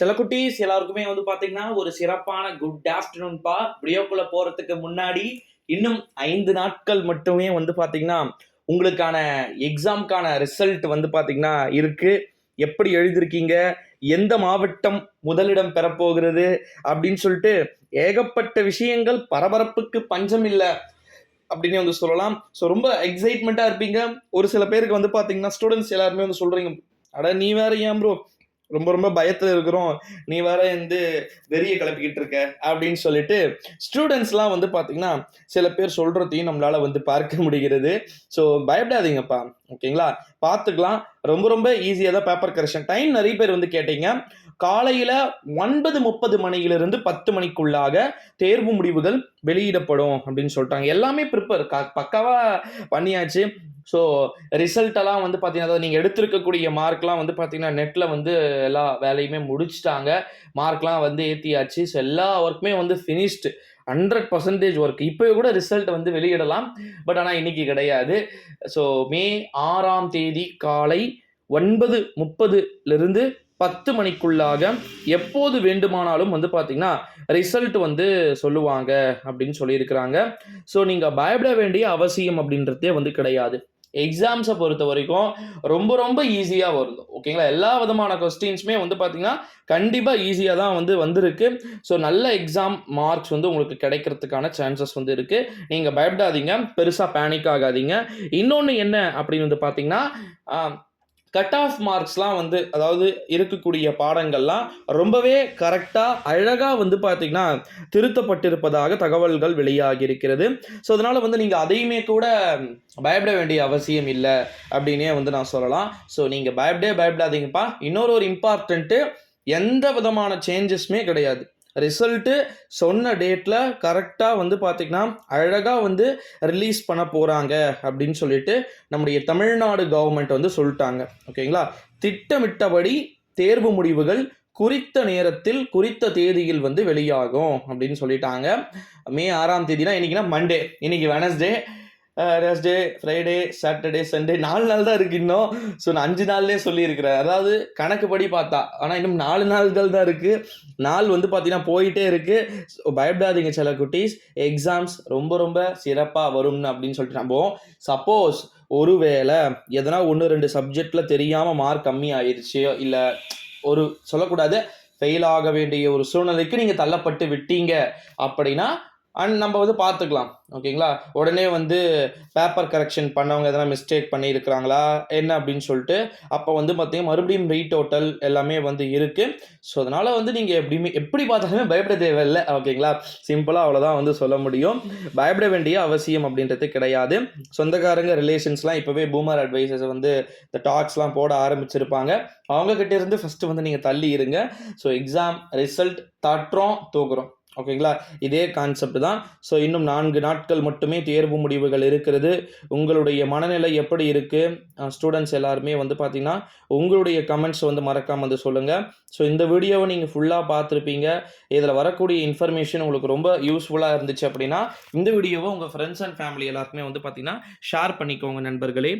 சில குட்டீஸ் எல்லாருக்குமே வந்து பாத்தீங்கன்னா ஒரு சிறப்பான குட் ஆஃப்டர்நூன்பா விடியோக்குள்ளே போறதுக்கு முன்னாடி இன்னும் ஐந்து நாட்கள் மட்டுமே வந்து பாத்தீங்கன்னா உங்களுக்கான எக்ஸாம்க்கான ரிசல்ட் வந்து பாத்தீங்கன்னா இருக்கு. எப்படி எழுதிருக்கீங்க? எந்த மாவட்டம் முதலிடம் பெறப்போகிறது? அப்படின்னு சொல்லிட்டு ஏகப்பட்ட விஷயங்கள் பரபரப்புக்கு பஞ்சம் இல்லை அப்படின்னு வந்து சொல்லலாம். ஸோ ரொம்ப எக்ஸைட்மெண்ட்டாக இருப்பீங்க. ஒரு சில பேருக்கு வந்து பார்த்தீங்கன்னா ஸ்டூடெண்ட்ஸ் எல்லாருமே வந்து சொல்கிறீங்க அட நீ வேற ஏன் ப்ரோ ரொம்ப ரொம்ப பயத்தில் இருக்கிறோம். நீ வேற வந்து வெறிய கிளப்பிக்கிட்டு இருக்க? அப்படின்னு சொல்லிட்டு ஸ்டூடெண்ட்ஸ்லாம் வந்து பார்த்தீங்கன்னா சில பேர் சொல்கிறதையும் நம்மளால வந்து பார்க்க முடிகிறது. ஸோ பயப்படாதீங்கப்பா. ஓகேங்களா பார்த்துக்கலாம். ரொம்ப ரொம்ப ஈஸியாக தான் பேப்பர் கரெக்ஷன் டைம் நிறைய பேர் வந்து கேட்டீங்க. காலையில் ஒன்பது முப்பது மணியிலிருந்து பத்து மணிக்குள்ளாக தேர்வு முடிவுகள் வெளியிடப்படும் அப்படின்னு சொல்லிட்டாங்க. எல்லாமே ப்ரிப்பேர் க பக்காவாக பண்ணியாச்சு. ஸோ ரிசல்ட்டெல்லாம் வந்து பார்த்தீங்கன்னா அதாவது நீங்கள் எடுத்திருக்கக்கூடிய மார்க்லாம் வந்து பார்த்தீங்கன்னா நெட்டில் வந்து எல்லா வேலையுமே முடிச்சிட்டாங்க. மார்க்லாம் வந்து ஏற்றியாச்சு ஸோ எல்லா ஒர்க்குமே வந்து ஃபினிஷ்டு ஹண்ட்ரட் பர்சன்டேஜ் ஒர்க் இப்போ கூட ரிசல்ட் வந்து வெளியிடலாம். பட் ஆனால் இன்றைக்கி கிடையாது. ஸோ மே ஆறாம் தேதி காலை ஒன்பது முப்பதுலேருந்து பத்து மணிக்குள்ளாக எப்போது வேண்டுமானாலும் வந்து பார்த்தீங்கன்னா ரிசல்ட் வந்து சொல்லுவாங்க அப்படின்னு சொல்லியிருக்கிறாங்க. ஸோ நீங்கள் பயப்பட வேண்டிய அவசியம் அப்படின்றதே வந்து கிடையாது. எக்ஸாம்ஸை பொறுத்த வரைக்கும் ரொம்ப ரொம்ப ஈஸியாக வருது ஓகேங்களா எல்லா விதமான கொஸ்டின்ஸுமே வந்து பார்த்தீங்கன்னா கண்டிப்பாக ஈஸியாக தான் வந்து வந்திருக்கு. ஸோ நல்ல எக்ஸாம் மார்க்ஸ் வந்து உங்களுக்கு கிடைக்கிறதுக்கான சான்சஸ் வந்து இருக்குது நீங்கள் பயப்படாதீங்க. பெருசாக பேனிக் ஆகாதீங்க. இன்னொன்று என்ன அப்படின்னு வந்து பார்த்தீங்கன்னா கட் ஆஃப் மார்க்ஸ்லாம் வந்து அதாவது இருக்கக்கூடிய பாடங்கள்லாம் ரொம்பவே கரெக்டாக அழகாக வந்து பார்த்திங்கன்னா திருத்தப்பட்டிருப்பதாக தகவல்கள் வெளியாகி இருக்கிறது ஸோ அதனால் வந்து நீங்கள் அதையுமே கூட பயப்பட வேண்டிய அவசியம் இல்லை அப்படின்னே வந்து நான் சொல்லலாம். ஸோ நீங்கள் பயப்படே பயப்படாதீங்கப்பா. இன்னொரு ஒரு இம்பார்ட்டண்ட்டு எந்த விதமான சேஞ்சஸுமே கிடையாது. ரிசல்ட்டு சொன்ன டேட்டில் கரெக்டாக வந்து பார்த்திங்கன்னா அழகாக வந்து ரிலீஸ் பண்ண போகிறாங்க அப்படின்னு சொல்லிட்டு நம்முடைய தமிழ்நாடு கவர்மெண்ட் வந்து சொல்லிட்டாங்க. ஓகேங்களா திட்டமிட்டபடி தேர்வு முடிவுகள் குறித்த நேரத்தில் குறித்த தேதியில் வந்து வெளியாகும் அப்படின்னு சொல்லிட்டாங்க. மே ஆறாம் தேதினா இன்னைக்குன்னா மண்டே இன்னைக்கு Wednesday Thursday Friday Saturday Sunday நாலு நாள் தான் இருக்கு இன்னும். ஸோ நான் அஞ்சு நாள்லேயே சொல்லியிருக்கிறேன். அதாவது கணக்குப்படி பார்த்தா ஆனால் இன்னும் நாலு நாள்கள் தான் இருக்குது நாள் வந்து பார்த்தீங்கன்னா போயிட்டே இருக்குது ஸோ பயப்படாதீங்க சில குட்டீஸ். எக்ஸாம்ஸ் ரொம்ப ரொம்ப சிறப்பாக வரும்னு அப்படின்னு சொல்லிட்டு நம்ம சப்போஸ் ஒருவேளை எதனா ஒன்று ரெண்டு சப்ஜெக்டில் தெரியாமல் மார்க் கம்மி ஆயிடுச்சு இல்லை ஒரு சொல்லக்கூடாது ஃபெயில் ஆக வேண்டிய ஒரு சூழ்நிலைக்கு நீங்கள் தள்ளப்பட்டு விட்டீங்க அப்படின்னா அண்ட் நம்ம வந்து பார்த்துக்கலாம் ஓகேங்களா? உடனே வந்து பேப்பர் கரெக்ஷன் பண்ணவங்க எதனா மிஸ்டேக் பண்ணியிருக்கிறாங்களா? என்ன அப்படின்னு சொல்லிட்டு அப்போ வந்து பார்த்தீங்கன்னா மறுபடியும் ரீடோட்டல் எல்லாமே வந்து இருக்குது ஸோ அதனால் வந்து நீங்கள் எப்படியுமே எப்படி பார்த்தாலுமே பயப்பட தேவையில்லை ஓகேங்களா? சிம்பிளாக அவ்வளோதான் வந்து சொல்ல முடியும். பயப்பட வேண்டிய அவசியம் அப்படின்றது கிடையாது. சொந்தக்காரங்க ரிலேஷன்ஸ்லாம் இப்போவே பூமர் அட்வைசஸ் வந்து இந்த டாக்ஸ்லாம் போட ஆரம்பிச்சிருப்பாங்க. அவங்கக்கிட்ட இருந்து ஃபஸ்ட்டு வந்து நீங்கள் தள்ளி இருங்க. ஸோ எக்ஸாம் ரிசல்ட் தட்டுறோம் தூக்குறோம். ஓகேங்களா? இதே கான்செப்ட் தான். ஸோ இன்னும் நான்கு நாட்கள் மட்டுமே தேர்வு முடிவுகள் இருக்கிறது. உங்களுடைய மனநிலை எப்படி இருக்குது ஸ்டூடெண்ட்ஸ் எல்லாருமே வந்து பார்த்திங்கன்னா உங்களுடைய கமெண்ட்ஸ் வந்து மறக்காமல் வந்து சொல்லுங்கள் ஸோ இந்த வீடியோவை நீங்கள் ஃபுல்லாக பார்த்துருப்பீங்க. இதில் வரக்கூடிய இன்ஃபர்மேஷன் உங்களுக்கு ரொம்ப யூஸ்ஃபுல்லாக இருந்துச்சு அப்படின்னா இந்த வீடியோவை உங்கள் ஃப்ரெண்ட்ஸ் அண்ட் ஃபேமிலி எல்லாருக்குமே வந்து பார்த்திங்கன்னா ஷேர் பண்ணிக்கோங்க நண்பர்களே.